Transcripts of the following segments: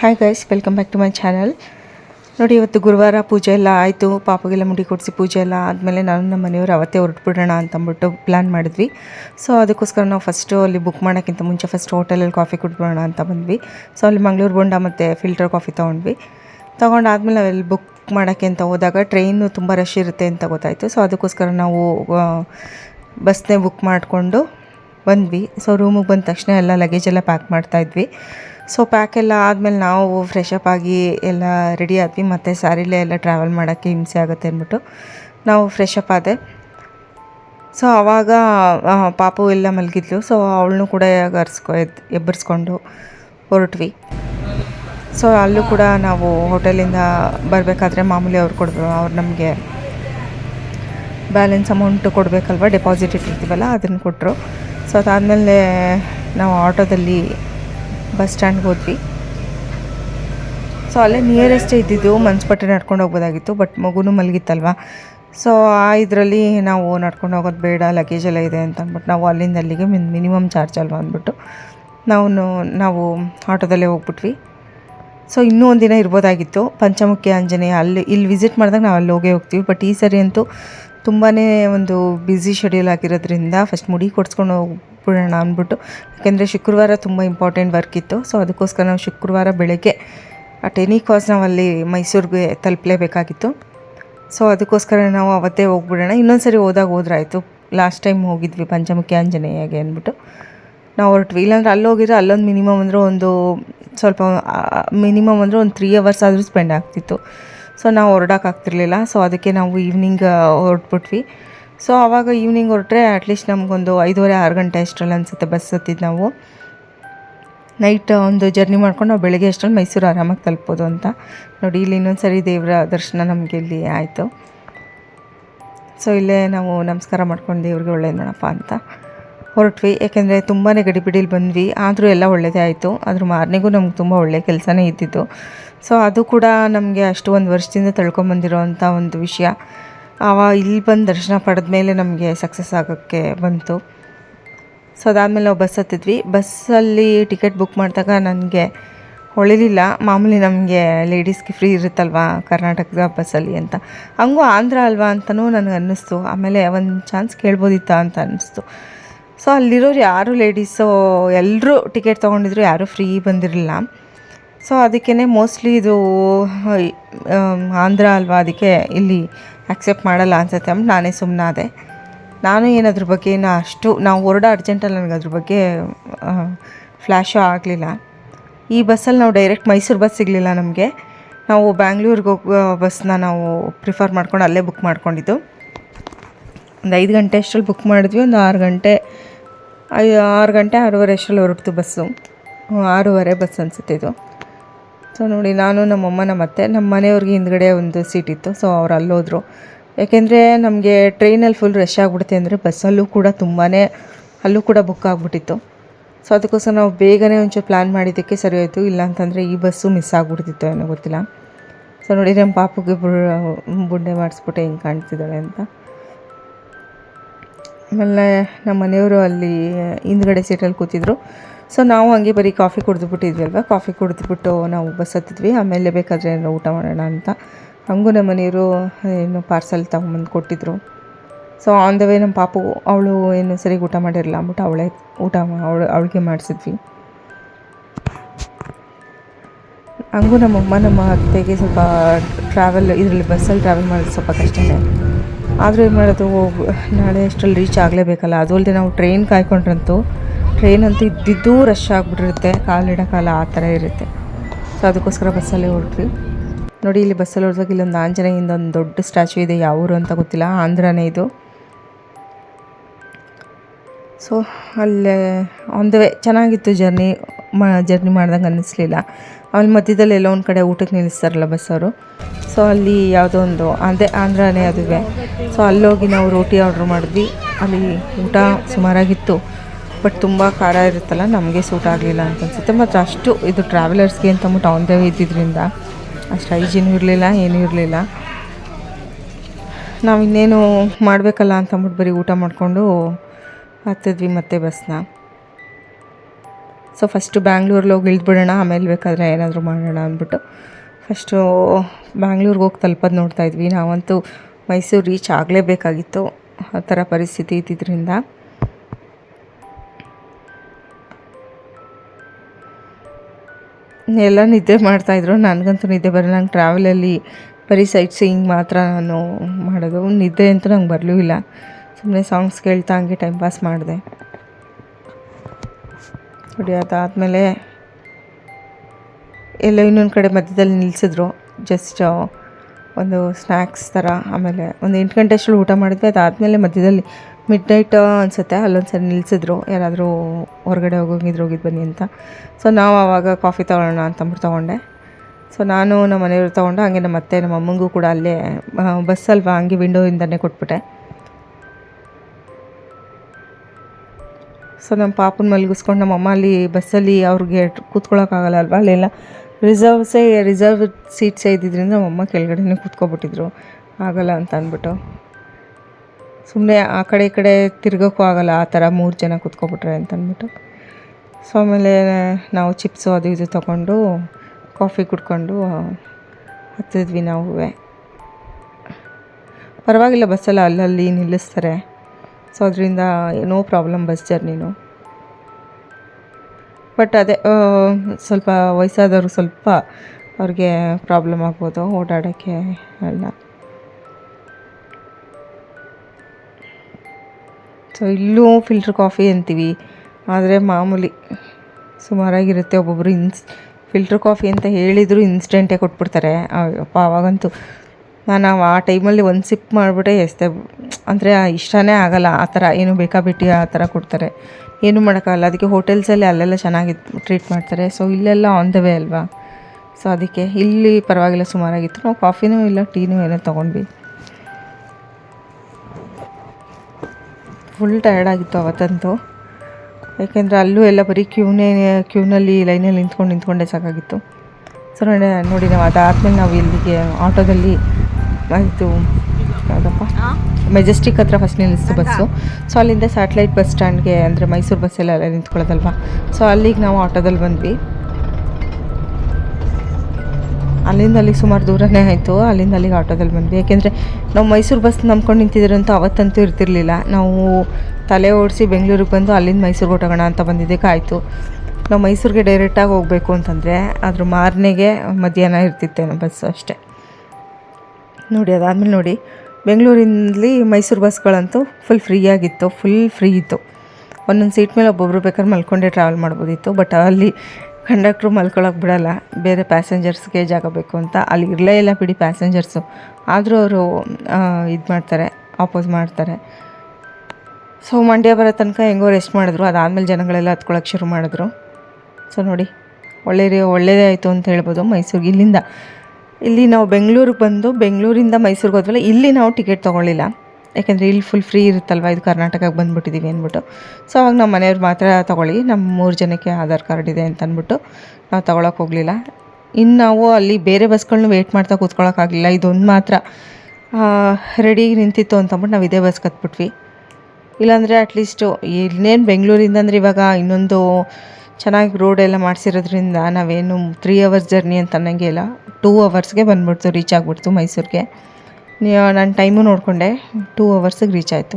Hi guys welcome back to my channel ನೋಡಿ, ಇವತ್ತು ಗುರುವಾರ ಪೂಜೆ ಎಲ್ಲ ಆಯಿತು. ಪಾಪಗೆಲ್ಲ ಮುಡಿ ಕೊಡಿಸಿ ಪೂಜೆ ಎಲ್ಲ ಆದಮೇಲೆ ನಾನು ನಮ್ಮ ಮನೆಯವರು ಅವತ್ತೇ ಹೊರಟ್ಬಿಡೋಣ ಅಂತಂದ್ಬಿಟ್ಟು ಪ್ಲ್ಯಾನ್ ಮಾಡಿದ್ವಿ. ಸೊ ಅದಕ್ಕೋಸ್ಕರ ನಾವು ಫಸ್ಟು ಅಲ್ಲಿ ಬುಕ್ ಮಾಡೋಕ್ಕಿಂತ ಮುಂಚೆ ಫಸ್ಟ್ ಹೋಟೆಲಲ್ಲಿ ಕಾಫಿ ಕುಡ್ಬಿಡೋಣ ಅಂತ ಬಂದ್ವಿ. ಸೊ ಅಲ್ಲಿ ಮಂಗಳೂರು ಬೋಂಡ ಮತ್ತು ಫಿಲ್ಟರ್ ಕಾಫಿ ತೊಗೊಂಡ್ವಿ. ತೊಗೊಂಡಾದ್ಮೇಲೆ ಅಲ್ಲಿ ಬುಕ್ ಮಾಡೋಕ್ಕೆ ಅಂತ ಹೋದಾಗ ಟ್ರೈನು ತುಂಬ ರಶ್ ಇರುತ್ತೆ ಅಂತ ಗೊತ್ತಾಯಿತು. ಸೊ ಅದಕ್ಕೋಸ್ಕರ ನಾವು ಬಸ್ನೇ ಬುಕ್ ಮಾಡಿಕೊಂಡು ಬಂದ್ವಿ. ಸೊ ರೂಮಿಗೆ ಬಂದ ತಕ್ಷಣ ಎಲ್ಲ ಲಗೇಜ್ ಎಲ್ಲ ಪ್ಯಾಕ್ ಮಾಡ್ತಾಯಿದ್ವಿ ಸೊ ಪ್ಯಾಕ್ ಎಲ್ಲ ಆದಮೇಲೆ ನಾವು ಫ್ರೆಶ್ ಅಪ್ ಆಗಿ ಎಲ್ಲ ರೆಡಿ ಆದ್ವಿ. ಮತ್ತು ಸ್ಯಾರಿಲೇ ಎಲ್ಲ ಟ್ರಾವೆಲ್ ಮಾಡೋಕ್ಕೆ ಹಿಂಸೆ ಆಗುತ್ತೆ ಅಂದ್ಬಿಟ್ಟು ನಾವು ಫ್ರೆಶ್ ಅಪ್ ಆದೆ. ಸೊ ಆವಾಗ ಪಾಪು ಎಲ್ಲ ಮಲಗಿದ್ಲು. ಸೊ ಅವಳನ್ನು ಕೂಡ ಕರ್ಸ್ಕೊ ಎದ್, ಎಬ್ಬರಿಸ್ಕೊಂಡು ಹೊರಟ್ವಿ. ಸೊ ಅಲ್ಲೂ ಕೂಡ ನಾವು ಹೋಟೆಲಿಂದ ಬರಬೇಕಾದ್ರೆ ಮಾಮೂಲಿ ಅವ್ರು ಕೊಡ್ಬೋ ಅವ್ರು ನಮಗೆ ಬ್ಯಾಲೆನ್ಸ್ ಅಮೌಂಟ್ ಕೊಡಬೇಕಲ್ವ? ಡೆಪಾಸಿಟ್ ಇಟ್ಟಿರ್ತೀವಲ್ಲ, ಅದನ್ನು ಕೊಟ್ಟರು ಸೊ ಅದಾದಮೇಲೆ ನಾವು ಆಟೋದಲ್ಲಿ ಬಸ್ ಸ್ಟ್ಯಾಂಡ್ಗೆ ಹೋದ್ವಿ. ಸೊ ಅಲ್ಲೇ ನಿಯರೆಸ್ಟೇ ಇದ್ದಿದ್ದು ಮನ್ಸ್ಪಟ್ಟೆ ನಡ್ಕೊಂಡು ಹೋಗ್ಬೋದಾಗಿತ್ತು ಬಟ್ ಮಗುನೂ ಮಲಗಿತ್ತಲ್ವ? ಸೊ ಆ ಇದರಲ್ಲಿ ನಾವು ನಡ್ಕೊಂಡು ಹೋಗೋದು ಬೇಡ ಲಗೇಜ್ ಎಲ್ಲ ಇದೆ ಅಂತ ಅಂದ್ಬಿಟ್ಟು ನಾವು ಅಲ್ಲಿಂದ ಅಲ್ಲಿಗೆ ಮಿನ್ ಮಿನಿಮಮ್ ಚಾರ್ಜ್ ಅಲ್ವಾ ಅಂದ್ಬಿಟ್ಟು ನಾವು ನಾವು ಆಟೋದಲ್ಲೇ ಹೋಗ್ಬಿಟ್ವಿ. ಸೊ ಇನ್ನೂ ದಿನ ಇರ್ಬೋದಾಗಿತ್ತು. ಪಂಚಮುಖಿ ಆಂಜನೇಯ ಅಲ್ಲಿ, ಇಲ್ಲಿ ವಿಸಿಟ್ ಮಾಡಿದಾಗ ನಾವು ಅಲ್ಲಿ ಹೋಗೇ ಹೋಗ್ತೀವಿ. ಬಟ್ ಈ ಸರಿ ಅಂತೂ ತುಂಬಾ ಒಂದು ಬ್ಯುಸಿ ಶೆಡ್ಯೂಲ್ ಆಗಿರೋದ್ರಿಂದ ಫಸ್ಟ್ ಮುಡಿ ಕೊಡ್ಸ್ಕೊಂಡು ಅಂದ್ಬಿಟ್ಟು. ಯಾಕೆಂದರೆ ಶುಕ್ರವಾರ ತುಂಬ ಇಂಪಾರ್ಟೆಂಟ್ ವರ್ಕ್ ಇತ್ತು. ಸೊ ಅದಕ್ಕೋಸ್ಕರ ನಾವು ಶುಕ್ರವಾರ ಬೆಳಗ್ಗೆ ಅಟ್ ಎನಿ ಕಾಸ್ ನಾವು ಅಲ್ಲಿ ಮೈಸೂರಿಗೆ ತಲುಪಲೇಬೇಕಾಗಿತ್ತು. ಸೊ ಅದಕ್ಕೋಸ್ಕರ ನಾವು ಅವತ್ತೇ ಹೋಗ್ಬಿಡೋಣ. ಇನ್ನೊಂದು ಸರಿ ಹೋದಾಗ ಹೋದ್ರಾಯಿತು. ಲಾಸ್ಟ್ ಟೈಮ್ ಹೋಗಿದ್ವಿ ಪಂಚಮುಖಿ ಆಂಜನೇಯಗೆ ಅಂದ್ಬಿಟ್ಟು. ನಾವು ಹೊರಟ್ವಿ ಇಲ್ಲಾಂದ್ರೆ ಅಲ್ಲಿ ಹೋಗಿದ್ರೆ ಅಲ್ಲೊಂದು ಮಿನಿಮಮ್ ಅಂದರೆ ಒಂದು ಸ್ವಲ್ಪ ಮಿನಿಮಮ್ ಅಂದರೆ ಒಂದು ತ್ರೀ ಅವರ್ಸ್ ಆದರೂ ಸ್ಪೆಂಡ್ ಆಗ್ತಿತ್ತು. ಸೊ ನಾವು ಹೊರಡೋಕ್ಕಾಗ್ತಿರ್ಲಿಲ್ಲ. ಸೊ ಅದಕ್ಕೆ ನಾವು ಈವ್ನಿಂಗ್ ಹೊರಟ್ಬಿಟ್ವಿ. ಸೊ ಆವಾಗ ಈವ್ನಿಂಗ್ ಹೊರಟ್ರೆ ಅಟ್ಲೀಸ್ಟ್ ನಮಗೊಂದು ಐದೂವರೆ, ಆರು ಗಂಟೆ ಅಷ್ಟರಲ್ಲಿ ಅನಿಸುತ್ತೆ ಬಸ್ ಹತ್ತಿದ್ದು ನಾವು. ನೈಟ್ ಒಂದು ಜರ್ನಿ ಮಾಡ್ಕೊಂಡು ನಾವು ಬೆಳಗ್ಗೆ ಅಷ್ಟರಲ್ಲಿ ಮೈಸೂರು ಆರಾಮಾಗಿ ತಲುಪ್ಬೋದು ಅಂತ. ನೋಡಿ, ಇಲ್ಲಿ ಇನ್ನೊಂದು ಸರಿ ದೇವರ ದರ್ಶನ ನಮಗೆ ಇಲ್ಲಿ ಆಯಿತು. ಸೊ ಇಲ್ಲೇ ನಾವು ನಮಸ್ಕಾರ ಮಾಡ್ಕೊಂಡು ದೇವ್ರಿಗೆ ಒಳ್ಳೇದು ಮಾಡಪ್ಪ ಅಂತ ಹೊರಟ್ವಿ. ಯಾಕೆಂದರೆ ತುಂಬಾ ಗಡಿಬಿಡಿಲಿ ಬಂದ್ವಿ. ಆದರೂ ಎಲ್ಲ ಒಳ್ಳೆಯದೇ ಆಯಿತು. ಅದ್ರ ಮಾರನೆಗೂ ನಮ್ಗೆ ತುಂಬ ಒಳ್ಳೆಯ ಕೆಲಸನೇ ಇದ್ದಿದ್ದು. ಸೊ ಅದು ಕೂಡ ನಮಗೆ ಅಷ್ಟು ಒಂದು ವರ್ಷದಿಂದ ತಳ್ಕೊಂಬಂದಿರೋ ಅಂಥ ಒಂದು ವಿಷಯ. ಆವ ಇಲ್ಲಿ ಬಂದು ದರ್ಶನ ಪಡೆದ ಮೇಲೆ ನಮಗೆ ಸಕ್ಸಸ್ ಆಗೋಕ್ಕೆ ಬಂತು. ಸೊ ಅದಾದಮೇಲೆ ನಾವು ಬಸ್ ಹತ್ತಿದ್ವಿ. ಬಸ್ಸಲ್ಲಿ ಟಿಕೆಟ್ ಬುಕ್ ಮಾಡಿದಾಗ ನನಗೆ ಹೊಳಿಲಿಲ್ಲ. ಮಾಮೂಲಿ ನಮಗೆ ಲೇಡೀಸ್ಗೆ ಫ್ರೀ ಇರುತ್ತಲ್ವಾ ಕರ್ನಾಟಕದ ಬಸ್ಸಲ್ಲಿ ಅಂತ. ಹಂಗೂ ಆಂಧ್ರ ಅಲ್ವಾ ಅಂತಲೂ ನನಗೆ ಅನ್ನಿಸ್ತು. ಆಮೇಲೆ ಒಂದು ಚಾನ್ಸ್ ಕೇಳ್ಬೋದಿತ್ತಾ ಅಂತ ಅನ್ನಿಸ್ತು. ಸೊ ಅಲ್ಲಿರೋರು ಯಾರು ಲೇಡೀಸು ಎಲ್ಲರೂ ಟಿಕೆಟ್ ತೊಗೊಂಡಿದ್ರು. ಯಾರೂ ಫ್ರೀ ಬಂದಿರಲಿಲ್ಲ. ಸೊ ಅದಕ್ಕೇ ಮೋಸ್ಟ್ಲಿ ಇದು ಆಂಧ್ರ ಅಲ್ವಾ, ಅದಕ್ಕೆ ಇಲ್ಲಿ ಆಕ್ಸೆಪ್ಟ್ ಮಾಡಲ್ಲ ಅನ್ಸುತ್ತೆ ಅಂದ್ಬಿಟ್ಟು ನಾನೇ ಸುಮ್ಮನಾದೆ ನಾನು ಏನು ಅದ್ರ ಬಗ್ಗೆ ಏನು ಅಷ್ಟು ನಾವು ಹೊರಡೋ ಅರ್ಜೆಂಟಲ್ಲಿ ನನಗೆ ಅದ್ರ ಬಗ್ಗೆ ಫ್ಲ್ಯಾಶು ಆಗಲಿಲ್ಲ. ಈ ಬಸ್ಸಲ್ಲಿ ನಾವು ಡೈರೆಕ್ಟ್ ಮೈಸೂರು ಬಸ್ ಸಿಗಲಿಲ್ಲ ನಮಗೆ. ನಾವು ಬ್ಯಾಂಗ್ಳೂರಿಗೆ ಹೋಗೋ ಬಸ್ನ ನಾವು ಪ್ರಿಫರ್ ಮಾಡ್ಕೊಂಡು ಅಲ್ಲೇ ಬುಕ್ ಮಾಡ್ಕೊಂಡಿದ್ದು. ಒಂದು ಐದು ಗಂಟೆ ಅಷ್ಟರಲ್ಲಿ ಬುಕ್ ಮಾಡಿದ್ವಿ, ಒಂದು ಆರು ಗಂಟೆ ಐ, ಆರು ಗಂಟೆ ಆರೂವರೆ ಅಷ್ಟರಲ್ಲಿ ಹೊರಡ್ತು ಬಸ್ಸು ಆರೂವರೆ ಬಸ್ ಅನಿಸುತ್ತೆ ಇದು. ಸೊ ನೋಡಿ, ನಾನು, ನಮ್ಮಮ್ಮ ನಮ್ಮ ಅತ್ತೆ ನಮ್ಮ ಮನೆಯವ್ರಿಗೆ ಹಿಂದ್ಗಡೆ ಒಂದು ಸೀಟ್ ಇತ್ತು. ಸೊ ಅವ್ರು ಅಲ್ಲೋದ್ರು. ಯಾಕೆಂದರೆ ನಮಗೆ ಟ್ರೈನಲ್ಲಿ ಫುಲ್ ರಶ್ ಆಗಿಬಿಡುತ್ತೆ ಅಂದರೆ ಬಸ್ಸಲ್ಲೂ ಕೂಡ ತುಂಬಾ ಅಲ್ಲೂ ಕೂಡ ಬುಕ್ ಆಗಿಬಿಟ್ಟಿತ್ತು. ಸೊ ಅದಕ್ಕೋಸ್ಕರ ನಾವು ಬೇಗನೆ ಒಂಚೂರು ಪ್ಲ್ಯಾನ್ ಮಾಡಿದ್ದಕ್ಕೆ ಸರಿ ಹೋಯಿತು. ಇಲ್ಲ ಅಂತಂದರೆ ಈ ಬಸ್ಸು ಮಿಸ್ ಆಗಿಬಿಡ್ತಿತ್ತು ಏನೋ ಗೊತ್ತಿಲ್ಲ. ಸೊ ನೋಡಿ, ನಮ್ಮ ಪಾಪಗೆ ಬುಡ್ಡೆ ಬುಂಡೆ ಮಾಡಿಸ್ಬಿಟ್ಟೆ ಹಿಂಗೆ ಕಾಣ್ತಿದ್ದಾಳೆ ಅಂತ. ಆಮೇಲೆ ನಮ್ಮ ಮನೆಯವರು ಅಲ್ಲಿ ಹಿಂದ್ಗಡೆ ಸೀಟಲ್ಲಿ ಕೂತಿದ್ರು. ಸೊ ನಾವು ಹಂಗೆ ಬರೀ ಕಾಫಿ ಕುಡಿದ್ಬಿಟ್ಟಿದ್ವಿ ಅಲ್ವಾ ಕಾಫಿ ಕುಡಿದ್ಬಿಟ್ಟು ನಾವು ಬಸ್ ಹತ್ತಿದ್ವಿ. ಆಮೇಲೆ ಬೇಕಾದರೆ ಏನೋ ಊಟ ಮಾಡೋಣ ಅಂತ. ಹಂಗೂ ನಮ್ಮ ಮನೆಯವರು ಏನು ಪಾರ್ಸಲ್ ತೊಗೊಂಬಂದು ಕೊಟ್ಟಿದ್ರು. ಸೊ ಆನ್ ದ ವೇ ನಮ್ಮ ಪಾಪು, ಅವಳು ಏನು ಸರಿಗೆ ಊಟ ಮಾಡಿರಲ್ಲ ಅಂದ್ಬಿಟ್ಟು ಅವಳೇ ಊಟ ಅವಳು, ಅವಳಿಗೆ ಮಾಡಿಸಿದ್ವಿ. ಹಂಗೂ ನಮ್ಮಮ್ಮ ನಮ್ಮ ಅತ್ತೆಗೆ ಸ್ವಲ್ಪ ಟ್ರಾವೆಲ್ ಇದರಲ್ಲಿ ಬಸ್ಸಲ್ಲಿ ಟ್ರಾವೆಲ್ ಮಾಡೋದು ಸ್ವಲ್ಪ ಕಷ್ಟವೇ ಆದರೂ ಏನು ಮಾಡೋದು, ನಾಳೆ ಅಷ್ಟರಲ್ಲಿ ರೀಚ್ ಆಗಲೇಬೇಕಲ್ಲ. ಅದು ಅಲ್ಲದೆ ನಾವು ಟ್ರೈನ್ ಕಾಯ್ಕೊಂಡ್ರಂತೂ ಟ್ರೈನ್ ಅಂತೂ ಇದ್ದಿದ್ದೂ ರಶ್ ಆಗಿಬಿಟ್ಟಿರುತ್ತೆ. ಕಾಲ ಆ ಥರ ಇರುತ್ತೆ. ಸೊ ಅದಕ್ಕೋಸ್ಕರ ಬಸ್ಸಲ್ಲೇ ಹೊರಟ್ರಿ ನೋಡಿ, ಇಲ್ಲಿ ಬಸ್ಸಲ್ಲಿ ಹೊರಟಾಗ ಇಲ್ಲೊಂದು ಆಂಜನೇಯಿಂದ ಒಂದು ದೊಡ್ಡ ಸ್ಟ್ಯಾಚು ಇದೆ. ಯಾವ ಊರು ಅಂತ ಗೊತ್ತಿಲ್ಲ. ಆಂಧ್ರನೇ ಇದು. ಸೊ ಅಲ್ಲೇ ಆನ್ ವೇ ಚೆನ್ನಾಗಿತ್ತು ಜರ್ನಿ ಮಾ ಜರ್ನಿ ಮಾಡ್ದಂಗೆ ಅನ್ನಿಸ್ಲಿಲ್ಲ. ಆಮೇಲೆ ಮಧ್ಯದಲ್ಲಿ ಎಲ್ಲೋ ಒಂದು ಕಡೆ ಊಟಕ್ಕೆ ನಿಲ್ಲಿಸ್ತಾರಲ್ಲ ಬಸ್ಸವರು ಸೊ ಅಲ್ಲಿ ಯಾವುದೋ ಒಂದು ಅದೇ ಆಂಧ್ರನೇ ಅದುವೆ. ಸೊ ಅಲ್ಲೋಗಿ ನಾವು ರೋಟಿ ಆರ್ಡ್ರ್ ಮಾಡಿದ್ವಿ. ಅಲ್ಲಿ ಊಟ ಸುಮಾರಾಗಿತ್ತು. ಬಟ್ ತುಂಬ ಖಾರ ಇರುತ್ತಲ್ಲ, ನಮಗೆ ಸೂಟ್ ಆಗಲಿಲ್ಲ ಅಂತ ಅನ್ಸುತ್ತೆ. ಮತ್ತು ಅಷ್ಟು ಇದು ಟ್ರಾವೆಲರ್ಸ್ಗೆ ಅಂತ ಅಂದ್ಬಿಟ್ಟು ಅವನದೇ ಇದ್ದಿದ್ದರಿಂದ ಅಷ್ಟು ಹೈಜಿನ್ ಇರಲಿಲ್ಲ, ಏನೂ ಇರಲಿಲ್ಲ. ನಾವು ಇನ್ನೇನು ಮಾಡಬೇಕಲ್ಲ ಅಂತ ಅಂದ್ಬಿಟ್ಟು ಬರೀ ಊಟ ಮಾಡಿಕೊಂಡು ಹತ್ತಿದ್ವಿ ಮತ್ತೆ ಬಸ್ನ. ಸೊ ಫಸ್ಟು ಬ್ಯಾಂಗ್ಳೂರಲ್ಲಿ ಹೋಗಿ ಇಳಿದ್ಬಿಡೋಣ, ಆಮೇಲೆ ಬೇಕಾದರೆ ಏನಾದರೂ ಮಾಡೋಣ ಅಂದ್ಬಿಟ್ಟು. ಫಸ್ಟು ಬ್ಯಾಂಗ್ಳೂರಿಗೆ ಹೋಗಿ ತಲುಪೋದು ನೋಡ್ತಾಯಿದ್ವಿ ನಾವಂತೂ ಮೈಸೂರು ರೀಚ್ ಆಗಲೇಬೇಕಾಗಿತ್ತು, ಆ ಥರ ಪರಿಸ್ಥಿತಿ ಇದ್ದಿದ್ದರಿಂದ ಎಲ್ಲ ನಿದ್ದೆ ಮಾಡ್ತಾಯಿದ್ರು ನನಗಂತೂ ನಿದ್ದೆ ಬರಲ್ಲ ನಂಗೆ ಟ್ರಾವೆಲಲ್ಲಿ ಬರೀ ಸೈಟ್ ಸೀಯಿಂಗ್ ಮಾತ್ರ ನಾನು ಮಾಡೋದು. ನಿದ್ದೆ ಅಂತೂ ನಂಗೆ ಬರಲೂ ಇಲ್ಲ. ಸುಮ್ಮನೆ ಸಾಂಗ್ಸ್ ಕೇಳ್ತಾ ಹಂಗೆ ಟೈಮ್ ಪಾಸ್ ಮಾಡಿದೆ. ನೋಡಿ, ಅದಾದಮೇಲೆ ಎಲ್ಲ ಇನ್ನೊಂದು ಕಡೆ ಮಧ್ಯದಲ್ಲಿ ನಿಲ್ಲಿಸಿದ್ರು ಜಸ್ಟ್ ಒಂದು ಸ್ನ್ಯಾಕ್ಸ್ ಥರ ಆಮೇಲೆ ಒಂದು ಎಂಟು ಗಂಟೆ ಅಷ್ಟು ಊಟ ಮಾಡಿದ್ವಿ. ಅದಾದಮೇಲೆ ಮಧ್ಯದಲ್ಲಿ ಮಿಡ್ ನೈಟ್ ಅನಿಸುತ್ತೆ. ಅಲ್ಲೊಂದು ಸರಿ ನಿಲ್ಲಿಸಿದ್ರು ಯಾರಾದರೂ ಹೊರಗಡೆ ಹೋಗೋಂಗಿದ್ರು ಹೋಗಿದ್ದು ಬನ್ನಿ ಅಂತ. ಸೊ ನಾವು ಆವಾಗ ಕಾಫಿ ತೊಗೊಳ್ಳೋಣ ಅಂತಂದ್ಬಿಟ್ಟು ತೊಗೊಂಡೆ. ಸೊ ನಾನು ನಮ್ಮ ಮನೆಯವ್ರು ತೊಗೊಂಡು ಹಾಗೆ ನಮ್ಮ ಅತ್ತೆ ನಮ್ಮ ಅಮ್ಮಂಗೂ ಕೂಡ ಅಲ್ಲೇ ಬಸ್ ಅಲ್ವಾ, ಹಂಗೆ ವಿಂಡೋಯಿಂದನೇ ಕೊಟ್ಬಿಟ್ಟೆ. ಸೊ ನಮ್ಮ ಪಾಪನ ಮಲಗಿಸ್ಕೊಂಡು ನಮ್ಮ ಅಮ್ಮ ಅಲ್ಲಿ ಬಸ್ಸಲ್ಲಿ ಅವ್ರಿಗೆ ಕೂತ್ಕೊಳ್ಳೋಕ್ಕಾಗಲ್ಲ ಅಲ್ವಾ? ಅಲ್ಲೆಲ್ಲ ರಿಸರ್ವ್ಸೇ ರಿಸರ್ವ್ ಸೀಟ್ಸೇ ಇದ್ದಿದ್ದರಿಂದ ನಮ್ಮಮ್ಮ ಕೆಳಗಡೆನೇ ಕೂತ್ಕೊಬಿಟ್ಟಿದ್ರು. ಆಗಲ್ಲ ಅಂತ ಅಂದ್ಬಿಟ್ಟು. ಸುಮ್ಮನೆ ಆ ಕಡೆ ಈ ಕಡೆ ತಿರ್ಗೋಕ್ಕೂ ಆಗೋಲ್ಲ, ಆ ಥರ ಮೂರು ಜನ ಕೂತ್ಕೊಬಿಟ್ರೆ ಅಂತಂದ್ಬಿಟ್ಟು. ಸೊ ಆಮೇಲೆ ನಾವು ಚಿಪ್ಸು ಅದು ಇದು ತೊಗೊಂಡು ಕಾಫಿ ಕುಡ್ಕೊಂಡು, ಹತ್ತಿದ್ವಿ ನಾವು ಪರವಾಗಿಲ್ಲ, ಬಸ್ಸೆಲ್ಲ ಅಲ್ಲಲ್ಲಿ ನಿಲ್ಲಿಸ್ತಾರೆ. ಸೊ ಅದರಿಂದ ನೋ ಪ್ರಾಬ್ಲಮ್ ಬಸ್ ಜರ್ನಿನೂ ಬಟ್ ಅದೇ ಸ್ವಲ್ಪ ವಯಸ್ಸಾದವ್ರಿಗೆ ಸ್ವಲ್ಪ ಅವ್ರಿಗೆ ಪ್ರಾಬ್ಲಮ್ ಆಗ್ಬೋದು, ಓಡಾಡೋಕ್ಕೆ ಎಲ್ಲ. ಸೊ ಇಲ್ಲೂ ಫಿಲ್ಟ್ರ್ ಕಾಫಿ ಅಂತೀವಿ. ಆದರೆ ಮಾಮೂಲಿ ಸುಮಾರಾಗಿರುತ್ತೆ ಒಬ್ಬೊಬ್ಬರು ಇನ್ಸ್ ಫಿಲ್ಟ್ರ್ ಕಾಫಿ ಅಂತ ಹೇಳಿದರೂ ಇನ್ಸ್ಟೆಂಟೇ ಕೊಟ್ಬಿಡ್ತಾರೆ. ಅಪ್ಪ ಆವಾಗಂತೂ ನಾನು ಆ ಟೈಮಲ್ಲಿ ಒಂದು ಸಿಪ್ ಮಾಡಿಬಿಟ್ಟೆ ಎಸ್ತೆ ಅಂದರೆ ಇಷ್ಟನೇ ಆಗಲ್ಲ. ಆ ಥರ ಏನು ಬೇಕಾಬಿಟ್ಟಿ ಆ ಥರ ಕೊಡ್ತಾರೆ. ಏನೂ ಮಾಡೋಕ್ಕಾಗಲ್ಲ. ಅದಕ್ಕೆ ಹೋಟೆಲ್ಸಲ್ಲಿ ಅಲ್ಲೆಲ್ಲ ಚೆನ್ನಾಗಿ ಟ್ರೀಟ್ ಮಾಡ್ತಾರೆ. ಸೊ ಇಲ್ಲೆಲ್ಲ ಆನ್ ದ ವೇ ಅಲ್ವಾ? ಸೊ ಅದಕ್ಕೆ ಇಲ್ಲಿ ಪರವಾಗಿಲ್ಲ, ಸುಮಾರಾಗಿತ್ತು. ನಾವು ಕಾಫಿನೂ ಇಲ್ಲ ಟೀನೂ ಏನೋ ತೊಗೊಂಡ್ವಿ. ಫುಲ್ ಟಯರ್ಡ್ ಆಗಿತ್ತು ಅವತ್ತಂತೂ. ಯಾಕೆಂದರೆ ಅಲ್ಲೂ ಎಲ್ಲ ಬರೀ ಕ್ಯೂನೇ ಕ್ಯೂನಲ್ಲಿ ಲೈನಲ್ಲಿ ನಿಂತ್ಕೊಂಡು ನಿಂತ್ಕೊಂಡೇ ಸಾಕಾಗಿತ್ತು. ಸೊ ನೋಡಿ ನೋಡಿ ನಾವು ಅದಾದಮೇಲೆ ನಾವು ಇಲ್ಲಿಗೆ ಆಟೋದಲ್ಲಿ ಇದು ಯಾವುದಪ್ಪ? ಮೆಜೆಸ್ಟಿಕ್ ಹತ್ರ ಫಸ್ಟ್ ನಿಲ್ಲಿಸ್ತು ಬಸ್ಸು. ಸೊ ಅಲ್ಲಿಂದ ಸ್ಯಾಟಲೈಟ್ ಬಸ್ ಸ್ಟ್ಯಾಂಡ್ಗೆ ಅಂದರೆ ಮೈಸೂರು ಬಸ್ಸೆಲ್ಲ ಅಲ್ಲೇ ನಿಂತ್ಕೊಳ್ಳೋದಲ್ವಾ? ಸೊ ಅಲ್ಲಿಗೆ ನಾವು ಆಟೋದಲ್ಲಿ ಬಂದ್ವಿ. ಅಲ್ಲಿಂದ ಅಲ್ಲಿಗೆ ಸುಮಾರು ದೂರನೇ ಆಯಿತು. ಅಲ್ಲಿಂದ ಅಲ್ಲಿಗೆ ಆಟೋದಲ್ಲಿ ಬಂದ್ವಿ. ಯಾಕೆಂದರೆ ನಾವು ಮೈಸೂರು ಬಸ್ ನಂಬ್ಕೊಂಡು ನಿಂತಿದ್ರಂತೂ ಅವತ್ತಂತೂ ಇರ್ತಿರ್ಲಿಲ್ಲ. ನಾವು ತಲೆ ಓಡಿಸಿ ಬೆಂಗಳೂರಿಗೆ ಬಂದು ಅಲ್ಲಿಂದ ಮೈಸೂರಿಗೆ ಹೊಟ್ಟೋಗೋಣ ಅಂತ ಬಂದಿದ್ದಕ್ಕೆ ಆಯಿತು. ನಾವು ಮೈಸೂರಿಗೆ ಡೈರೆಕ್ಟಾಗಿ ಹೋಗಬೇಕು ಅಂತಂದರೆ ಅದ್ರ ಮಾರನೆಗೆ ಮಧ್ಯಾಹ್ನ ಇರ್ತಿತ್ತೇನೋ ಬಸ್ ಅಷ್ಟೇ. ನೋಡಿ, ಅದಾದಮೇಲೆ ನೋಡಿ. ಬೆಂಗಳೂರಿನಲ್ಲಿ ಮೈಸೂರು ಬಸ್ಗಳಂತೂ ಫುಲ್ ಫ್ರೀ ಆಗಿತ್ತು. ಫುಲ್ ಫ್ರೀ ಇತ್ತು. ಒಂದೊಂದು ಸೀಟ್ ಮೇಲೆ ಒಬ್ಬೊಬ್ರು ಬೇಕಾದ್ರೆ ಮಲ್ಕೊಂಡೇ ಟ್ರಾವೆಲ್ ಮಾಡ್ಬೋದಿತ್ತು. ಬಟ್ ಅಲ್ಲಿ ಕಂಡಕ್ಟ್ರು ಮಲ್ಕೊಳ್ಳೋಕೆ ಬಿಡಲ್ಲ. ಬೇರೆ ಪ್ಯಾಸೆಂಜರ್ಸ್ಗೆ ಜಾಗ ಬೇಕು ಅಂತ. ಅಲ್ಲಿ ಇರಲೇ ಇಲ್ಲ ಬಿಡಿ ಪ್ಯಾಸೆಂಜರ್ಸು ಆದರೂ ಅವರು ಇದು ಮಾಡ್ತಾರೆ ಆಪೋಸ್ ಮಾಡ್ತಾರೆ. ಸೊ ಮಂಡ್ಯ ಬರೋ ತನಕ ಹೆಂಗೋ ರೆಸ್ಟ್ ಮಾಡಿದ್ರು. ಅದಾದಮೇಲೆ ಜನಗಳೆಲ್ಲ ಹತ್ಕೊಳ್ಳೋಕೆ ಶುರು ಮಾಡಿದ್ರು. ಸೊ ನೋಡಿ, ಒಳ್ಳೆ ಒಳ್ಳೆಯದೇ ಆಯಿತು ಅಂತ ಹೇಳ್ಬೋದು ಮೈಸೂರಿಗೆ. ಇಲ್ಲಿಂದ, ಇಲ್ಲಿ ನಾವು ಬೆಂಗಳೂರಿಗೆ ಬಂದು ಬೆಂಗಳೂರಿಂದ ಮೈಸೂರಿಗೆ ಹೋದ್ವಲ್ಲ ಇಲ್ಲಿ ನಾವು ಟಿಕೆಟ್ ತೊಗೊಳ್ಳಿಲ್ಲ. ಯಾಕೆಂದರೆ ಇಲ್ಲಿ ಫುಲ್ ಫ್ರೀ ಇರುತ್ತಲ್ವ? ಇದು ಕರ್ನಾಟಕಕ್ಕೆ ಬಂದುಬಿಟ್ಟಿದ್ದೀವಿ ಅಂದ್ಬಿಟ್ಟು. ಸೊ ಅವಾಗ ನಮ್ಮ ಮನೆಯವ್ರು ಮಾತ್ರ ತೊಗೊಳ್ಳಿ. ನಮ್ಮ ಮೂರು ಜನಕ್ಕೆ ಆಧಾರ್ ಕಾರ್ಡ್ ಇದೆ ಅಂತ ಅಂದ್ಬಿಟ್ಟು ನಾವು ತೊಗೊಳಕ್ಕೆ ಹೋಗಲಿಲ್ಲ. ಇನ್ನು ನಾವು ಅಲ್ಲಿ ಬೇರೆ ಬಸ್ಗಳನ್ನ ವೇಟ್ ಮಾಡ್ತಾ ಕೂತ್ಕೊಳ್ಳೋಕ್ಕಾಗಲಿಲ್ಲ ಇದೊಂದು ಮಾತ್ರ ರೆಡಿ ನಿಂತಿತ್ತು ಅಂತಂದ್ಬಿಟ್ಟು ನಾವು ಇದೇ ಬಸ್ ಕತ್ಬಿಟ್ವಿ ಇಲ್ಲಾಂದರೆ ಅಟ್ಲೀಸ್ಟು ಇನ್ನೇನು ಬೆಂಗಳೂರಿಂದ ಅಂದರೆ ಇವಾಗ ಇನ್ನೊಂದು ಚೆನ್ನಾಗಿ ರೋಡ್ ಎಲ್ಲ ಮಾಡಿಸಿರೋದ್ರಿಂದ ನಾವೇನು ತ್ರೀ ಅವರ್ಸ್ ಜರ್ನಿ ಅಂತ ಅನ್ನಂಗೆ ಇಲ್ಲ. ಟೂ ಅವರ್ಸ್ಗೆ ಬಂದ್ಬಿಡ್ತು ರೀಚ್ ಆಗಿಬಿಡ್ತು ಮೈಸೂರಿಗೆ. ನಾನು ಟೈಮು ನೋಡಿಕೊಂಡೆ. ಟೂ ಅವರ್ಸಿಗೆ ರೀಚ್ ಆಯಿತು.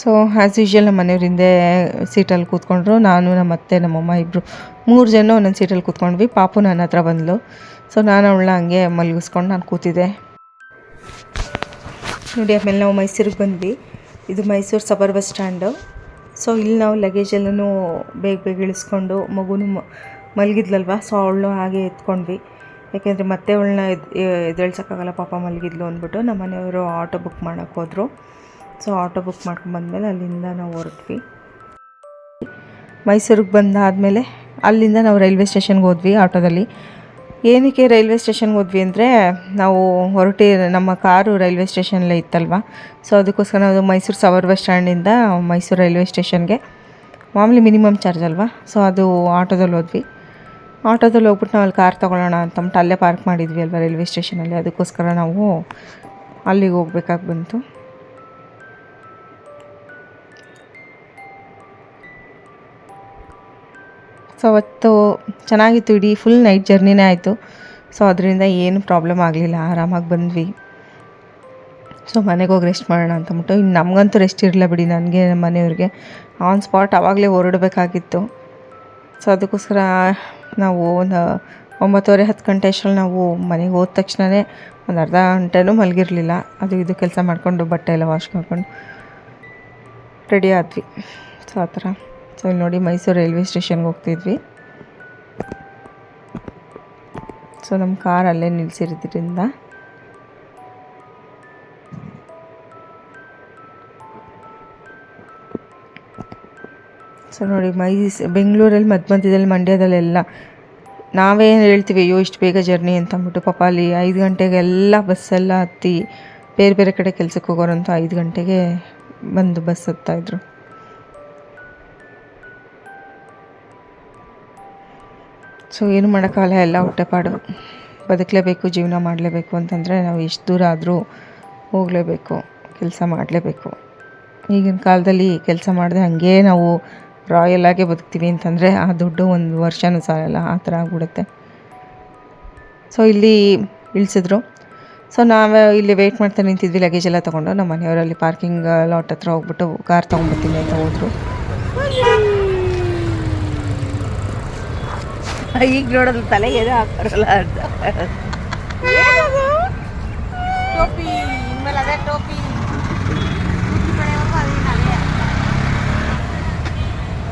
ಸೊ ಆ್ಯಸ್ ಯೂಶ್ವಲ್ ನಮ್ಮ ಮನೆಯವ್ರ ಹಿಂದೆ ಸೀಟಲ್ಲಿ ಕೂತ್ಕೊಂಡ್ರು. ನಾನು ನಮ್ಮ ಅತ್ತೆ ನಮ್ಮಮ್ಮ ಇಬ್ಬರು ಮೂರು ಜನ ಒಂದೊಂದು ಸೀಟಲ್ಲಿ ಕೂತ್ಕೊಂಡ್ವಿ. ಪಾಪು ನನ್ನ ಹತ್ರ ಬಂದಳು ಸೊ ನಾನು ಅವಳನ್ನ ಹಂಗೆ ಮಲಗಿಸ್ಕೊಂಡು ನಾನು ಕೂತಿದ್ದೆ. ನೋಡಿ ಆಮೇಲೆ ನಾವು ಮೈಸೂರಿಗೆ ಬಂದ್ವಿ. ಇದು Mysuru suburban bus stand so ಇಲ್ಲಿ ನಾವು ಲಗೇಜ್ ಎಲ್ಲನೂ ಬೇಗ ಬೇಗ ಇಳಿಸ್ಕೊಂಡು ಮಗುನು ಮಲಗಿದ್ಲಲ್ವ? ಸೊ ಅವಳು ಹಾಗೆ ಎತ್ಕೊಂಡ್ವಿ. ಯಾಕೆಂದರೆ ಮತ್ತೆ ಅವಳನ್ನ ಎದ್ ಎದ್ದೇಳ್ಸೋಕ್ಕಾಗಲ್ಲ, ಪಾಪ ಮಲಗಿದ್ಲು ಅಂದ್ಬಿಟ್ಟು ನಮ್ಮ ಮನೆಯವರು ಆಟೋ ಬುಕ್ ಮಾಡೋಕ್ಕೆ ಹೋದರು. ಸೊ ಆಟೋ ಬುಕ್ ಮಾಡ್ಕೊಂಬಂದ್ಮೇಲೆ ಅಲ್ಲಿಂದ ನಾವು ಹೊರಟ್ವಿ. ಮೈಸೂರಿಗೆ ಬಂದಾದಮೇಲೆ ಅಲ್ಲಿಂದ ನಾವು ರೈಲ್ವೆ ಸ್ಟೇಷನ್ಗೆ ಹೋದ್ವಿ ಆಟೋದಲ್ಲಿ. ಏನಕ್ಕೆ ರೈಲ್ವೆ ಸ್ಟೇಷನ್ಗೆ ಹೋದ್ವಿ ಅಂದರೆ ನಾವು ಹೊರಟಿ, ನಮ್ಮ ಕಾರು ರೈಲ್ವೆ ಸ್ಟೇಷನಲ್ಲೇ ಇತ್ತಲ್ವ? ಸೊ ಅದಕ್ಕೋಸ್ಕರ ನಾವು ಮೈಸೂರು ಸವರ್ ಬಸ್ ಸ್ಟ್ಯಾಂಡಿಂದ ಮೈಸೂರು ರೈಲ್ವೆ ಸ್ಟೇಷನ್ಗೆ. ಮಾಮೂಲಿ ಮಿನಿಮಮ್ ಚಾರ್ಜ್ ಅಲ್ವಾ? ಸೊ ಅದು ಆಟೋದಲ್ಲಿ ಹೋದ್ವಿ. ಆಟೋದಲ್ಲಿ ಹೋಗ್ಬಿಟ್ಟು ನಾವು ಅಲ್ಲಿ ಕಾರ್ ತೊಗೊಳ್ಳೋಣ ಅಂತಂದ್ಬಿಟ್ಟು ಅಲ್ಲೇ ಪಾರ್ಕ್ ಮಾಡಿದ್ವಿ ಅಲ್ವಾ ರೈಲ್ವೆ ಸ್ಟೇಷನಲ್ಲಿ? ಅದಕ್ಕೋಸ್ಕರ ನಾವು ಅಲ್ಲಿಗೆ ಹೋಗ್ಬೇಕಾಗಿ ಬಂತು. ಸೊ ಅವತ್ತು ಚೆನ್ನಾಗಿತ್ತು ಇಡೀ ಫುಲ್ ನೈಟ್ ಜರ್ನಿನೇ ಆಯಿತು. ಸೊ ಅದರಿಂದ ಏನು ಪ್ರಾಬ್ಲಮ್ ಆಗಲಿಲ್ಲ. ಆರಾಮಾಗಿ ಬಂದ್ವಿ. ಸೊ ಮನೆಗೆ ಹೋಗಿ ರೆಸ್ಟ್ ಮಾಡೋಣ ಅಂತಂದ್ಬಿಟ್ಟು ಇನ್ನು ನಮಗಂತೂ ರೆಸ್ಟ್ ಇರಲ್ಲ ಬಿಡಿ. ನನಗೆ ನಮ್ಮ ಮನೆಯವ್ರಿಗೆ. ಆನ್ ಸ್ಪಾಟ್ ಆವಾಗಲೇ ಹೊರಡಬೇಕಾಗಿತ್ತು. ಸೊ ಅದಕ್ಕೋಸ್ಕರ ನಾವು ಒಂದು ಒಂಬತ್ತುವರೆ, ಹತ್ತು ಗಂಟೆ ಅಷ್ಟರಲ್ಲಿ ನಾವು ಮನೆಗೆ ಹೋದ ತಕ್ಷಣವೇ ಒಂದು ಅರ್ಧ ಗಂಟೆನೂ ಮಲಗಿರಲಿಲ್ಲ. ಅದು ಇದು ಕೆಲಸ ಮಾಡಿಕೊಂಡು ಬಟ್ಟೆ ಎಲ್ಲ ವಾಶ್ ಮಾಡ್ಕೊಂಡು ರೆಡಿ ಆದ್ವಿ. ಸೊ ಆ ಥರ. ಸೊ ಇಲ್ಲಿ ನೋಡಿ ಮೈಸೂರು ರೈಲ್ವೆ ಸ್ಟೇಷನ್ಗೆ ಹೋಗ್ತಿದ್ವಿ. ಸೊ ನಮ್ಮ ಕಾರ್ ಅಲ್ಲೇ ನಿಲ್ಲಿಸಿರೋದ್ರಿಂದ ಸೊ ನೋಡಿ ಮೈಸ್ ಬೆಂಗಳೂರಲ್ಲಿ ಮಧ್ಯ ಮಧ್ಯದಲ್ಲಿ ಮಂಡ್ಯದಲ್ಲೆಲ್ಲ ನಾವೇ ಹೇಳ್ತೀವಿ, ಅಯ್ಯೋ, ಇಷ್ಟು ಬೇಗ ಜರ್ನಿ ಅಂತ ಅಂದ್ಬಿಟ್ಟು ಪಾಪ ಅಲ್ಲಿ ಐದು ಗಂಟೆಗೆಲ್ಲ ಬಸ್ಸೆಲ್ಲ ಹತ್ತಿ ಬೇರೆ ಬೇರೆ ಕಡೆ ಕೆಲಸಕ್ಕೆ ಹೋಗೋರಂತೂ ಐದು ಗಂಟೆಗೆ ಬಂದು ಬಸ್ ಹತ್ತಾಯಿದ್ರು ಸೊ ಏನು ಮಾಡೋಕ್ಕಾಗಲ್ಲ, ಎಲ್ಲ ಹೊಟ್ಟೆಪಾಡು ಬದುಕಲೇಬೇಕು, ಜೀವನ ಮಾಡಲೇಬೇಕು ಅಂತಂದರೆ ನಾವು ಎಷ್ಟು ದೂರ ಆದರೂ ಹೋಗಲೇಬೇಕು, ಕೆಲಸ ಮಾಡಲೇಬೇಕು. ಈಗಿನ ಕಾಲದಲ್ಲಿ ಕೆಲಸ ಮಾಡಿದೆ ಹಾಗೇ ನಾವು ರಾಯಲ್ ಆಗೇ ಬದುಕ್ತೀವಿ ಅಂತಂದರೆ ಆ ದುಡ್ಡು ಒಂದು ವರ್ಷನೂ ಸಾಲಲ್ಲ, ಆ ಥರ ಆಗ್ಬಿಡುತ್ತೆ. ಸೊ ಇಲ್ಲಿ ಇಳಿಸಿದ್ರು. ಸೊ ನಾವು ಇಲ್ಲಿ ವೆಯ್ಟ್ ಮಾಡ್ತಾ ನಿಂತಿದ್ವಿ ಲಗೇಜ್ ಎಲ್ಲ ತೊಗೊಂಡು. ನಮ್ಮ ಮನೆಯವರಲ್ಲಿ ಪಾರ್ಕಿಂಗ್ ಲಾಟ್ ಹತ್ರ ಹೋಗ್ಬಿಟ್ಟು ಕಾರ್ ತೊಗೊಂಡ್ಬರ್ತೀನಿ ಅಂತ ಹೋದರು. ಈಗ ನೋಡೋದು ತಲೆಗೆ ಹಾಕ್ಬಾರಲ್ಲ ಅಂತ.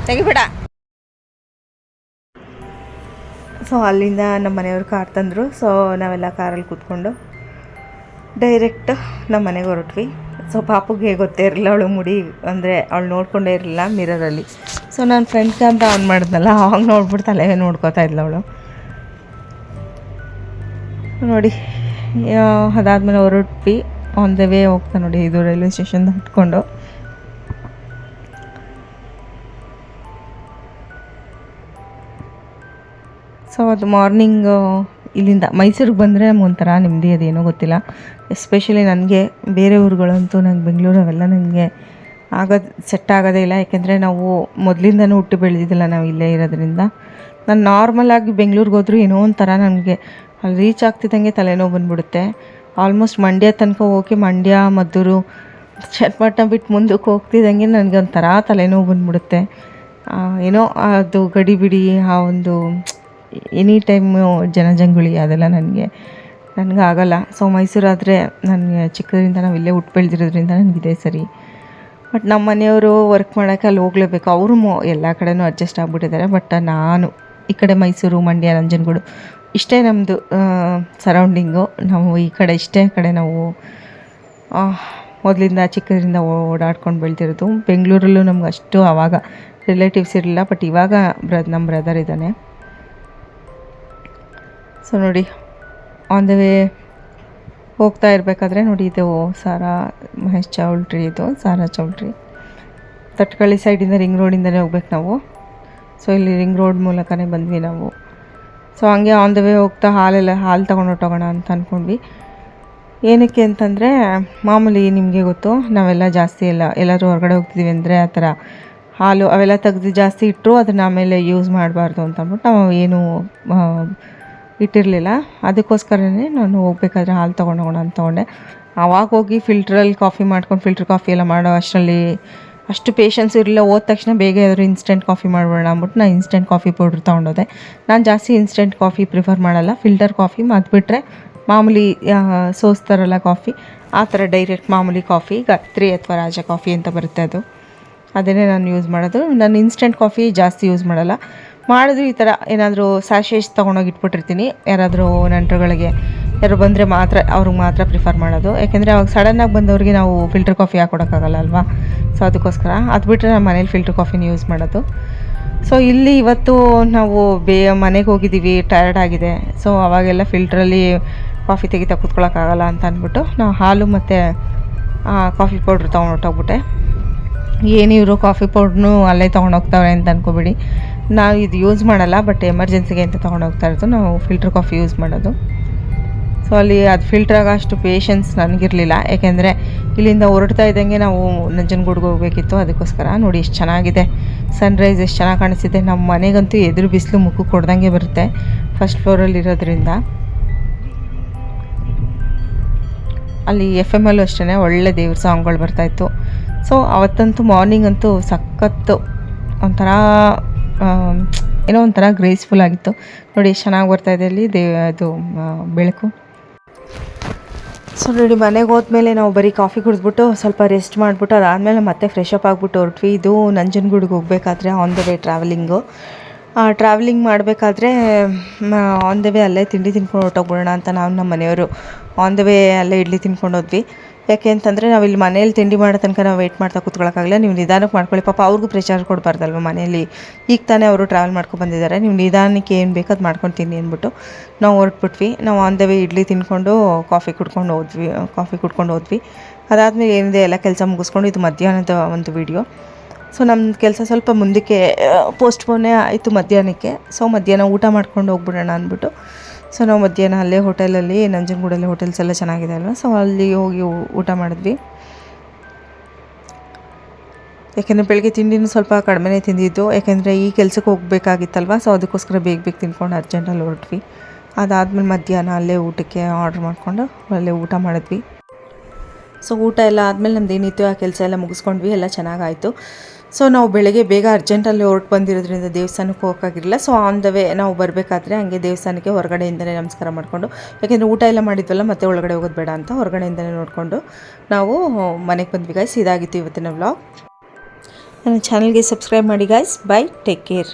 ತೆಗಿಬೇಡ. ಸೊ ಅಲ್ಲಿಂದ ನಮ್ಮ ಮನೆಯವ್ರು ಕಾರ್ ತಂದರು. ಸೊ ನಾವೆಲ್ಲ ಕಾರಲ್ಲಿ ಕೂತ್ಕೊಂಡು ಡೈರೆಕ್ಟ್ ನಮ್ಮ ಮನೆಗೆ ಹೊರಟ್ವಿ. ಸೊ ಪಾಪುಗೆ ಗೊತ್ತೇ ಇರಲಿಲ್ಲ ಅವಳು ಮುಡಿ, ಅಂದರೆ ಅವಳು ನೋಡ್ಕೊಂಡೇ ಇರಲಿಲ್ಲ ಮಿರರಲ್ಲಿ ಸೊ ನಾನು ಫ್ರೆಂಡ್ ಕ್ಯಾಮ್ರಾ ಆನ್ ಮಾಡಿದ್ನಲ್ಲ, ಅವಾಗ ನೋಡ್ಬಿಟ್ಟು ತಲೆ ನೋಡ್ಕೋತಾ ಇದ್ಲು ಅವಳು. ನೋಡಿ, ಅದಾದಮೇಲೆ ಹೊರಟ್ವಿ. ಆನ್ ದ ವೇ ಹೋಗ್ತಾ ನೋಡಿ, ಇದು ರೈಲ್ವೆ ಸ್ಟೇಷನ್ ಹತ್ಕೊಂಡು. ಸೊ, ಅದು ಮಾರ್ನಿಂಗ್ ಇಲ್ಲಿಂದ ಮೈಸೂರಿಗೆ ಬಂದರೆ ಒಂಥರ ನೆಮ್ಮದಿ, ಅದೇನೋ ಗೊತ್ತಿಲ್ಲ. ಎಸ್ಪೆಷಲಿ ನನಗೆ, ಬೇರೆ ಊರುಗಳಂತೂ ನಂಗೆ ಬೆಂಗಳೂರು ಅವೆಲ್ಲ ನನಗೆ ಆಗೋದು ಸೆಟ್ ಆಗೋದೇ ಇಲ್ಲ. ಯಾಕೆಂದರೆ ನಾವು ಮೊದಲಿಂದನೂ ಹುಟ್ಟು ಬೆಳೆದಿದ್ದಿಲ್ಲ ನಾವು ಇಲ್ಲೇ ಇರೋದ್ರಿಂದ. ನಾನು ನಾರ್ಮಲಾಗಿ ಬೆಂಗಳೂರಿಗೆ ಹೋದರೂ ಏನೋ ಒಂಥರ ನನಗೆ ಅಲ್ಲಿ ರೀಚ್ ಆಗ್ತಿದ್ದಂಗೆ ತಲೆನೋವು ಬಂದ್ಬಿಡುತ್ತೆ. ಆಲ್ಮೋಸ್ಟ್ ಮಂಡ್ಯ ತನಕ ಹೋಗಿ ಮಂಡ್ಯ, ಮದ್ದೂರು ಚನ್ನಪಟ್ಟಣ ಬಿಟ್ಟು ಮುಂದಕ್ಕೆ ಹೋಗ್ತಿದ್ದಂಗೆ ನನಗೆ ಒಂಥರ ತಲೆನೋವು ಬಂದ್ಬಿಡುತ್ತೆ. ಏನೋ ಅದು ಗಡಿಬಿಡಿ ಆ ಒಂದು ಎನಿ ಟೈಮು ಜನಜಂಗುಳಿ ಅದೆಲ್ಲ ನನಗೆ ನನಗೆ ಆಗಲ್ಲ. ಸೊ ಮೈಸೂರಾದರೆ ನನಗೆ ಚಿಕ್ಕದ್ರಿಂದ ನಾವು ಇಲ್ಲೇ ಹುಟ್ಟು ಬೆಳೆದಿರೋದ್ರಿಂದ ನನಗಿದೆ ಸರಿ. ಬಟ್ ನಮ್ಮ ಮನೆಯವರು ವರ್ಕ್ ಮಾಡೋಕ್ಕೆ ಅಲ್ಲಿ ಹೋಗಲೇಬೇಕು. ಅವರು ಎಲ್ಲ ಕಡೆನೂ ಅಡ್ಜಸ್ಟ್ ಆಗಿಬಿಟ್ಟಿದ್ದಾರೆ. ಬಟ್ ನಾನು, ಈ ಕಡೆ ಮೈಸೂರು, ಮಂಡ್ಯ, ನಂಜನಗೂಡು, ಇಷ್ಟೇ ನಮ್ಮದು ಸರೌಂಡಿಂಗು ನಾವು ಈ ಕಡೆ, ಇಷ್ಟೇ ಕಡೆ ನಾವು ಮೊದಲಿಂದ ಚಿಕ್ಕದ್ರಿಂದ ಓಡಾಡ್ಕೊಂಡು ಬೆಳೆದಿರೋದು. ಬೆಂಗಳೂರಲ್ಲೂ ನಮ್ಗೆ ಅಷ್ಟು ಆವಾಗ ರಿಲೇಟಿವ್ಸ್ ಇರಲಿಲ್ಲ. ಬಟ್ ಇವಾಗ ಬ್ರ ನಮ್ಮ ಬ್ರದರ್ ಇದ್ದಾನೆ. ಸೊ ನೋಡಿ ಆನ್ ದ ವೇ ಹೋಗ್ತಾ ಇರಬೇಕಾದ್ರೆ ನೋಡಿ, ಇದು ಸಾರಾ ಮಹೇಶ್ ಚೌಲ್ಟ್ರಿ ಇದು, ಸಾರಾ ಚೌಲ್ಟ್ರಿ ತಟ್ಕಳ್ಳಿ ಸೈಡಿಂದ ರಿಂಗ್ ರೋಡಿಂದಲೇ ಹೋಗ್ಬೇಕು ನಾವು. ಸೊ ಇಲ್ಲಿ ರಿಂಗ್ ರೋಡ್ ಮೂಲಕನೇ ಬಂದ್ವಿ ನಾವು. ಸೊ ಹಂಗೆ ಆನ್ ದ ವೇ ಹೋಗ್ತಾ ಹಾಲೆಲ್ಲ, ಹಾಲು ತೊಗೊಂಡು ಹೊಟ್ಟೋಗೋಣ ಅಂತ ಅಂದ್ಕೊಂಡ್ವಿ ಏನಕ್ಕೆ ಅಂತಂದರೆ, ಮಾಮೂಲಿ ನಿಮಗೆ ಗೊತ್ತು, ನಾವೆಲ್ಲ ಜಾಸ್ತಿ ಎಲ್ಲ ಎಲ್ಲರೂ ಹೊರಗಡೆ ಹೋಗ್ತಿದ್ದೀವಿ ಅಂದರೆ ಆ ಥರ ಹಾಲು ಅವೆಲ್ಲ ತೆಗೆದು ಜಾಸ್ತಿ ಇಟ್ಟರು ಅದನ್ನು ಆಮೇಲೆ ಯೂಸ್ ಮಾಡಬಾರ್ದು ಅಂತ ಅಂದ್ಬಿಟ್ಟು ನಾವು ಏನು ಇಟ್ಟಿರಲಿಲ್ಲ. ಅದಕ್ಕೋಸ್ಕರನೇ ನಾನು ಹೋಗ್ಬೇಕಾದ್ರೆ ಹಾಲು ತೊಗೊಂಡು ಹೋಗೋಣ ಅಂತ ತೊಗೊಂಡೆ. ಆವಾಗ ಹೋಗಿ ಫಿಲ್ಟ್ರಲ್ಲಿ ಕಾಫಿ ಮಾಡ್ಕೊಂಡು ಫಿಲ್ಟ್ರ್ ಕಾಫಿ ಎಲ್ಲ ಮಾಡೋ ಅಷ್ಟರಲ್ಲಿ ಅಷ್ಟು ಪೇಷನ್ಸ್ ಇರಲಿಲ್ಲ. ಹೋದ ತಕ್ಷಣ ಬೇಗ ಆದರೂ ಇನ್ಸ್ಟೆಂಟ್ ಕಾಫಿ ಮಾಡ್ಬೋಣ ಅಂದ್ಬಿಟ್ಟು ನಾನು ಇನ್ಸ್ಟೆಂಟ್ ಕಾಫಿ ಪೌಡ್ರ್ ತೊಗೊಂಡೋದೆ. ನಾನು ಜಾಸ್ತಿ ಇನ್ಸ್ಟೆಂಟ್ ಕಾಫಿ ಪ್ರಿಫರ್ ಮಾಡಲ್ಲ. ಫಿಲ್ಟರ್ ಕಾಫಿ ಬಿಟ್ಟರೆ ಮಾಮೂಲಿ ಸೋಸ್ತಾರಲ್ಲ ಕಾಫಿ. ಆ ಥರ ಡೈರೆಕ್ಟ್ ಮಾಮೂಲಿ ಕಾಫಿ ಗತ್ರಿ ಅಥವಾ ರಾಜ ಕಾಫಿ ಅಂತ ಬರುತ್ತೆ ಅದು. ಅದನ್ನೇ ನಾನು ಯೂಸ್ ಮಾಡೋದು. ನಾನು ಇನ್ಸ್ಟೆಂಟ್ ಕಾಫಿ ಜಾಸ್ತಿ ಯೂಸ್ ಮಾಡಲ್ಲ. ಮಾಡಿದ್ರು ಈ ಥರ ಏನಾದರೂ ಸ್ಯಾಶೇಸ್ ತೊಗೊಂಡೋಗಿ ಇಟ್ಬಿಟ್ಟಿರ್ತೀನಿ. ಯಾರಾದರೂ ನೆಂಟರುಗಳಿಗೆ ಯಾರು ಬಂದರೆ ಮಾತ್ರ ಅವ್ರಿಗೆ ಮಾತ್ರ ಪ್ರಿಫರ್ ಮಾಡೋದು. ಯಾಕೆಂದರೆ ಅವಾಗ ಸಡನ್ನಾಗಿ ಬಂದವ್ರಿಗೆ ನಾವು ಫಿಲ್ಟರ್ ಕಾಫಿ ಹಾಕ್ಕೊಡೋಕ್ಕಾಗಲ್ಲ ಅಲ್ವಾ? ಸೊ ಅದಕ್ಕೋಸ್ಕರ. ಅದು ಬಿಟ್ಟರೆ ನಮ್ಮ ಮನೇಲಿ ಫಿಲ್ಟರ್ ಕಾಫಿನ ಯೂಸ್ ಮಾಡೋದು. ಸೊ ಇಲ್ಲಿ ಇವತ್ತು ನಾವು ಬೇ ಮನೆಗೆ ಹೋಗಿದ್ದೀವಿ ಟಯರ್ಡ್ ಆಗಿದೆ. ಸೊ ಅವಾಗೆಲ್ಲ ಫಿಲ್ಟ್ರಲ್ಲಿ ಕಾಫಿ ತೆಗಿತಾ ಕೂತ್ಕೊಳ್ಳೋಕ್ಕಾಗಲ್ಲ ಅಂತ ಅಂದ್ಬಿಟ್ಟು ನಾವು ಹಾಲು ಮತ್ತು ಕಾಫಿ ಪೌಡ್ರ್ ತೊಗೊಂಡು ಏನು ಇವರು ಕಾಫಿ ಪೌಡ್ರನ್ನೂ ಅಲ್ಲೇ ತೊಗೊಂಡೋಗ್ತಾವ್ರೆ ಅಂತ ಅನ್ಕೋಬೇಡಿ. ನಾವು ಇದು ಯೂಸ್ ಮಾಡಲ್ಲ ಬಟ್ ಎಮರ್ಜೆನ್ಸಿಗೆ ಅಂತ ತೊಗೊಂಡೋಗ್ತಾ ಇರೋದು, ನಾವು ಫಿಲ್ಟರ್ ಕಾಫಿ ಯೂಸ್ ಮಾಡೋದು. ಸೊ ಅಲ್ಲಿ ಅದು ಫಿಲ್ಟರ್ ಆಗೋ ಅಷ್ಟು ಪೇಷನ್ಸ್ ನನಗಿರಲಿಲ್ಲ. ಯಾಕೆಂದರೆ ಇಲ್ಲಿಂದ ಹೊರಡ್ತಾ ಇದ್ದಂಗೆ ನಾವು ನಂಜನಗೂಡ್ಗೆ ಹೋಗಬೇಕಿತ್ತು, ಅದಕ್ಕೋಸ್ಕರ ನೋಡಿ ಎಷ್ಟು ಚೆನ್ನಾಗಿದೆ. ಸನ್ರೈಸ್ ಎಷ್ಟು ಚೆನ್ನಾಗಿ ಕಾಣಿಸ್ತಿದೆ. ನಮ್ಮ ಮನೆಗಂತೂ ಎದುರು ಬಿಸಿಲು ಮುಖಕ್ಕೆ ಕೊಡ್ದಂಗೆ ಬರುತ್ತೆ ಫಸ್ಟ್ ಫ್ಲೋರಲ್ಲಿ ಇರೋದ್ರಿಂದ. ಅಲ್ಲಿ ಎಫ್ ಎಂ ಅಲ್ಲೂ ಅಷ್ಟೇ ಒಳ್ಳೆ ದೇವ್ರ ಸಾಂಗ್ಗಳು ಬರ್ತಾಯಿತ್ತು ಸೊ ಅವತ್ತಂತೂ ಮಾರ್ನಿಂಗ್ ಅಂತೂ ಸಖತ್ತು ಒಂಥರ ಏನೋ ಒಂಥರ ಗ್ರೇಸ್ಫುಲ್ ಆಗಿತ್ತು. ನೋಡಿ ಎಷ್ಟು ಚೆನ್ನಾಗಿ ಇದೆ ಅಲ್ಲಿ. ದೇ, ಅದು ಬೆಳಕು. ಸೊ ನೋಡಿ, ಮನೆಗೆ ಹೋದ್ಮೇಲೆ ನಾವು ಬರೀ ಕಾಫಿ ಕುಡಿದ್ಬಿಟ್ಟು ಸ್ವಲ್ಪ ರೆಸ್ಟ್ ಮಾಡಿಬಿಟ್ಟು, ಅದಾದಮೇಲೆ ಮತ್ತೆ ಫ್ರೆಶ್ ಆಗಿಬಿಟ್ಟು ಹೊರಟ್ವಿ. ಇದು ನಂಜನಗೂಡಿಗೆ ಹೋಗಬೇಕಾದ್ರೆ on the way travelling travelling ಮಾಡಬೇಕಾದ್ರೆ ಆನ್ ದ ವೇ ಅಲ್ಲೇ ತಿಂಡಿ ತಿನ್ಕೊಂಡು ಹೊರಟೋಗ್ಬಿಡೋಣ ಅಂತ ನಾವು ನಮ್ಮ ಮನೆಯವರು ಆನ್ ದ ವೇ ಅಲ್ಲೇ ಇಡ್ಲಿ ತಿನ್ಕೊಂಡು ಹೋದ್ವಿ. ಯಾಕೆ ಅಂತಂದರೆ ನಾವು ಇಲ್ಲಿ ಮನೇಲಿ ತಿಂಡಿ ಮಾಡೋ ತನಕ ನಾವು ವೆಯ್ಟ್ ಮಾಡ್ತಾ ಕೂತ್ಕೊಳ್ಳೋಕ್ಕಾಗಲ್ಲ ನೀವು ನಿಧಾನಕ್ಕೆ ಮಾಡ್ಕೊಳ್ಳಿ. ಪಾಪ ಅವ್ರಿಗೂ ಪ್ರೆಷರ್ ಕೊಡಬಾರ್ದಲ್ವ ಮನೇಲಿ ಈಗ ತಾನೇ ಅವರು ಟ್ರಾವೆಲ್ ಮಾಡ್ಕೊಂಡು ಬಂದಿದ್ದಾರೆ. ನೀವು ನಿಧಾನಕ್ಕೆ ಏನು ಬೇಕು ಅದು ಮಾಡ್ಕೊಂಡು ತಿನ್ನಿ ಅಂದ್ಬಿಟ್ಟು ನಾವು ಹೊರಟ್ಬಿಟ್ವಿ. ನಾವು ಆನ್ ದ ವೇ ಇಡ್ಲಿ ತಿನ್ಕೊಂಡು ಕಾಫಿ ಕುಡ್ಕೊಂಡು ಹೋದ್ವಿ. ಕಾಫಿ ಕುಡ್ಕೊಂಡು ಹೋದ್ವಿ. ಅದಾದಮೇಲೆ ಏನಿದೆ ಎಲ್ಲ ಕೆಲಸ ಮುಗಿಸ್ಕೊಂಡು ಇದು ಮಧ್ಯಾಹ್ನದ ಒಂದು ವಿಡಿಯೋ ಸೊ ನಮ್ಮ ಕೆಲಸ ಸ್ವಲ್ಪ ಮುಂದಕ್ಕೆ ಪೋಸ್ಟ್ಪೋನೇ ಆಯಿತು ಮಧ್ಯಾಹ್ನಕ್ಕೆ. ಸೊ ಮಧ್ಯಾಹ್ನ ಊಟ ಮಾಡ್ಕೊಂಡು ಹೋಗ್ಬಿಡೋಣ ಅಂದ್ಬಿಟ್ಟು ಸೊ ನಾವು ಮಧ್ಯಾಹ್ನ ಅಲ್ಲೇ ಹೋಟೆಲಲ್ಲಿ, ನಂಜನಗೂಡಲ್ಲಿ ಹೋಟೆಲ್ಸ್ ಎಲ್ಲ ಚೆನ್ನಾಗಿದೆ ಅಲ್ವಾ? ಸೊ ಅಲ್ಲಿ ಹೋಗಿ ಊಟ ಮಾಡಿದ್ವಿ. ಯಾಕೆಂದರೆ ಬೆಳಗ್ಗೆ ತಿಂಡಿನೂ ಸ್ವಲ್ಪ ಕಡಿಮೆನೇ ತಿಂದಿದ್ದು. ಯಾಕೆಂದರೆ ಈ ಕೆಲಸಕ್ಕೆ ಹೋಗಬೇಕಾಗಿತ್ತಲ್ವ? ಸೊ ಅದಕ್ಕೋಸ್ಕರ ಬೇಗ ಬೇಗ ತಿಂದ್ಕೊಂಡು ಅರ್ಜೆಂಟಲ್ಲಿ ಹೊರಟ್ವಿ. ಅದಾದಮೇಲೆ ಮಧ್ಯಾಹ್ನ ಅಲ್ಲೇ ಊಟಕ್ಕೆ ಆರ್ಡ್ರ್ ಮಾಡಿಕೊಂಡು ಅಲ್ಲೇ ಊಟ ಮಾಡಿದ್ವಿ. ಸೊ ಊಟ ಎಲ್ಲ ಆದಮೇಲೆ ನಮ್ದು ಏನಿತ್ತು ಆ ಕೆಲಸ ಎಲ್ಲ ಮುಗಿಸ್ಕೊಂಡ್ವಿ. ಎಲ್ಲ ಚೆನ್ನಾಗಾಯಿತು. ಸೊ ನಾವು ಬೆಳಗ್ಗೆ ಬೇಗ ಅರ್ಜೆಂಟಲ್ಲಿ ಹೊರಟು ಬಂದಿರೋದ್ರಿಂದ ದೇವಸ್ಥಾನಕ್ಕೆ ಹೋಗೋಕ್ಕಾಗಿರಲಿಲ್ಲ. ಸೊ ಆನ್ ದ ವೇ ನಾವು ಬರಬೇಕಾದ್ರೆ ಹಂಗೆ ದೇವಸ್ಥಾನಕ್ಕೆ ಹೊರಗಡೆಯಿಂದಲೇ ನಮಸ್ಕಾರ ಮಾಡಿಕೊಂಡು, ಯಾಕೆಂದರೆ ಊಟ ಎಲ್ಲ ಮಾಡಿದ್ವಲ್ಲ, ಮತ್ತೆ ಒಳಗಡೆ ಹೋಗೋದು ಬೇಡ ಅಂತ ಹೊರಗಡೆಯಿಂದಲೇ ನೋಡಿಕೊಂಡು ನಾವು ಮನೆಗೆ ಬಂದ್ವಿ ಗಾಯ್ಸ್ ಇದಾಗಿತ್ತು ಇವತ್ತಿನ ವ್ಲಾಗ್ ನನ್ನ ಚಾನಲ್ಗೆ ಸಬ್ಸ್ಕ್ರೈಬ್ ಮಾಡಿ ಗಾಯ್ಸ್ ಬೈ ಟೇಕ್ ಕೇರ್